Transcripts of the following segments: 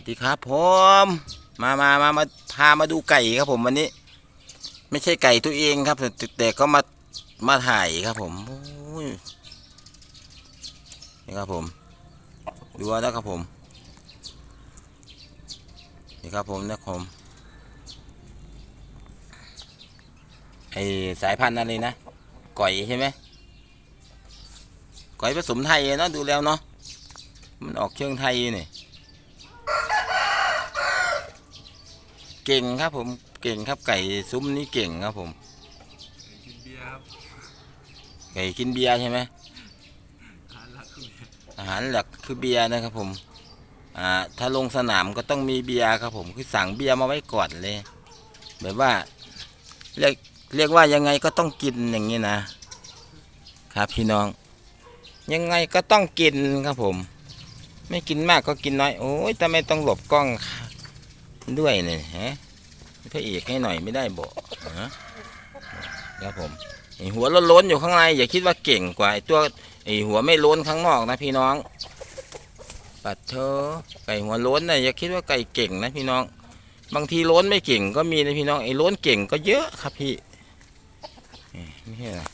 วัสดีครับผมมามามามาพามาดูไก่ครับผมวันนี้ ไม่ใช่ไก่ตัวเองครับแต่ก็มามาถ่ายครับผมโอ้ยนี่ครับผมดูเอานะครับผมนี่ครับผมนะครับผมไอสายพันธุ์อะไรนะก่อยใช่ไหมก่อยผสมไทยเนาะดูแล้วเนาะมันออกเชิงไทยนี่ เก่งครับผมเก่งครับไก่ซุ้มนี้เก่งครับผม กินเบียร์ครับไก่กินเบียร์ใช่ไหมทานหลักคือเบียร์อาหารหลักคือเบียร์นะครับผมอ่าถ้าลงสนามก็ต้องมีเบียร์ครับผมคือสั่งเบียร์มาไว้ก่อนเลย แบบว่าเรียกเรียกว่ายังไงก็ต้องกินอย่างนี้นะ ครับพี่น้อง ยังไงก็ต้องกินครับผม ไม่กินมากก็กินน้อยโอ้ยแต่ไม่ต้องหลบกล้อง ด้วยเนี่ยฮะพระเอกให้หน่อยไม่ได้บอกฮะครับผมไอหัวโล้นๆอยู่ข้างในอย่าคิดว่าเก่งกว่าไอตัวไอหัวไม่โล้นข้างนอกนะพี่น้อง ปัดเธอไก่หัวโล้นนะอย่าคิดว่าไก่เก่งนะพี่น้อง บางทีโล้นไม่เก่งก็มีนะพี่น้องไอ้โล้นเก่งก็เยอะครับพี่นี่ไม่ใช่เหรอ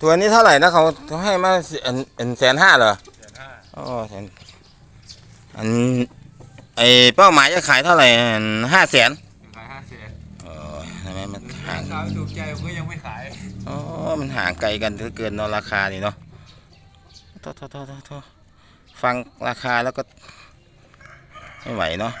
ตัวนี้เท่าไหร่นะเขาเขาให้มาอันอันแสนห้าเหรอแสนห้าอ๋อแสนอัน ไอเป้าหมายจะขายเท่าไหร่ห้าแสนขายห้าแสนอ๋อทำไมมันห่างราคาไม่ถูกใจผมก็ยังไม่ขายอ๋อมันห่างไกลกันเหลือเกินเนาะราคานี่เนาะโทษโทษโทษโทษโทษฟังราคาแล้วก็ ไม่ไหวเนาะ